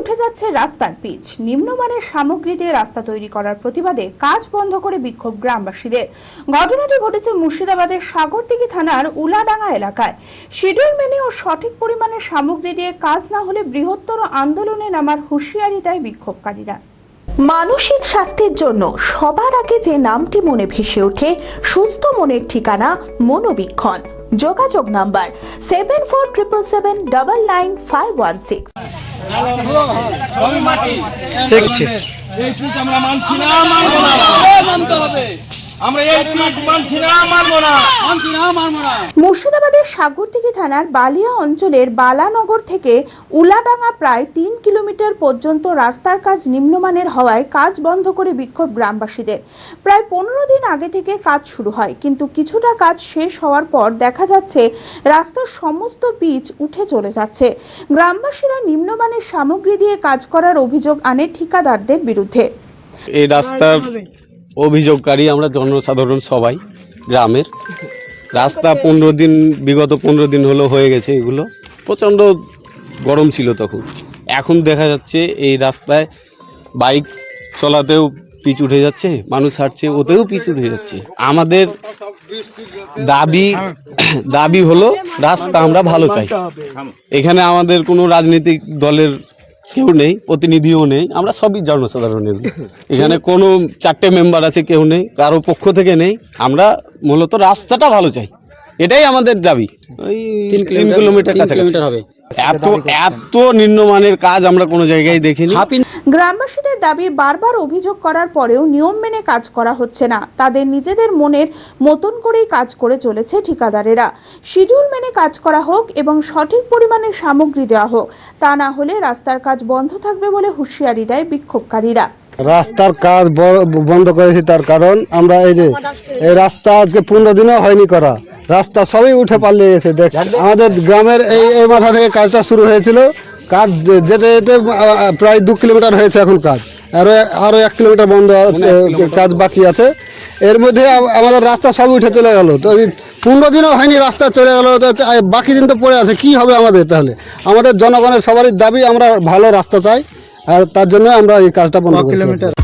উঠে যাচ্ছে রাস্তার পিচ। নিম্নমানের সামগ্রী দিয়ে রাস্তা তৈরি করার প্রতিবাদে কাজ বন্ধ করে বিক্ষোভ গ্রামবাসীদের। ঘটনাটি ঘটেছে মুর্শিদাবাদের সাগরদিঘি থানার উলাডাঙ্গা এলাকায়। শিডিউল মেনে ও সঠিক পরিমাণে সামগ্রী দিয়ে কাজ না হলে বৃহত্তর আন্দোলনে নামার হুঁশিয়ারি দেয় বিক্ষোভকারীরা। মানসিক স্বাস্থ্যের জন্য সবার আগে যে নামটি মনে ভেসে ওঠে, সুস্থ মনের ঠিকানা মনোবীক্ষণ। যোগাযোগ number seven four triple seven double nine five one six দেখছে। এই টুইট আমরা মানছি না মানবো না। মানতে হবে। আমরা এই টুইট মানছি না মানবো না। মানছি না মানবো না। মুর্শিদাবাদের সাগরদিঘি থানার বালিয়া অঞ্চলের বালানগর থেকে উলাডাঙ্গা প্রায় তিন কিলোমিটার পর্যন্ত রাস্তার কাজ নিম্নমানের হওয়ায় কাজ বন্ধ করে বিক্ষোভ গ্রামবাসীদের। প্রায় পনেরো দিন আগে থেকে কাজ শুরু হয় কিন্তু কিছুটা কাজ শেষ হওয়ার পর দেখা যাচ্ছে রাস্তার সমস্ত পিচ উঠে চলে যাচ্ছে। গ্রামবাসীরা নিম্নমানের সামগ্রী দিয়ে কাজ করার অভিযোগ আনে ঠিকাদারদের বিরুদ্ধে। এই রাস্তার অভিযোগকারী আমরা জনসাধারণ সবাই, গ্রামের। রাস্তা পনেরো দিন, বিগত পনেরো দিন হলো হয়ে গেছে এগুলো। প্রচণ্ড গরম ছিল তখন। এখন দেখা যাচ্ছে এই রাস্তায় বাইক চলাতেও পিচ উঠে যাচ্ছে, মানুষ হাঁটছে, ওতেও পিচ উঠে যাচ্ছে। আমাদের দাবি দাবি হলো, রাস্তা আমরা ভালো চাই। এখানে আমাদের কোনো রাজনৈতিক দলের কেউ নেই প্রতিনিধিও নেই আমরা সবই জনসাধারণের। এখানে কোনো চারটে মেম্বার আছে কেউ নেই কারও পক্ষ থেকে নেই আমরা মূলত রাস্তাটা ভালো চাই। এটাই আমাদের দাবি। ওই তিন কিলোমিটার কাছাকাছি। হবে। এত এত নিম্নমানের কাজ আমরা কোনো জায়গায় দেখিনি। গ্রামবাসীদের দাবি বারবার অভিযোগ করার পরেও নিয়ম মেনে কাজ করা হচ্ছে না। তাদের নিজেদের মনের মতন করেই কাজ করে চলেছে ঠিকাদারেরা। শিডিউল মেনে কাজ করা হোক এবং সঠিক পরিমাণে সামগ্রী দেওয়া হোক তা না হলে রাস্তার কাজ বন্ধ থাকবে বলে হুঁশিয়ারি দেয় বিক্ষোভকারীরা। রাস্তার কাজ বন্ধ করেছি তার কারণ আমরা এই যে এই রাস্তা আজকে পনেরো দিনও হয়নি করা। রাস্তা সবই উঠে পাল্লে গেছে দেখ। আমাদের গ্রামের এই এই মাথা থেকে কাজটা শুরু হয়েছিল। কাজ যেতে যেতে প্রায় দু কিলোমিটার হয়েছে এখন কাজ। আরও আরও এক কিলোমিটার বন্ধ কাজ বাকি আছে। এর মধ্যে আমাদের রাস্তা সব উঠে চলে গেল। তো পনেরো দিনও হয়নি রাস্তা চলে গেল তো বাকি দিন তো পড়ে আছে কি হবে আমাদের তাহলে? আমাদের জনগণের সবারই দাবি আমরা ভালো রাস্তা চাই আর তার জন্য আমরা এই কাজটা বন্ধ করছি।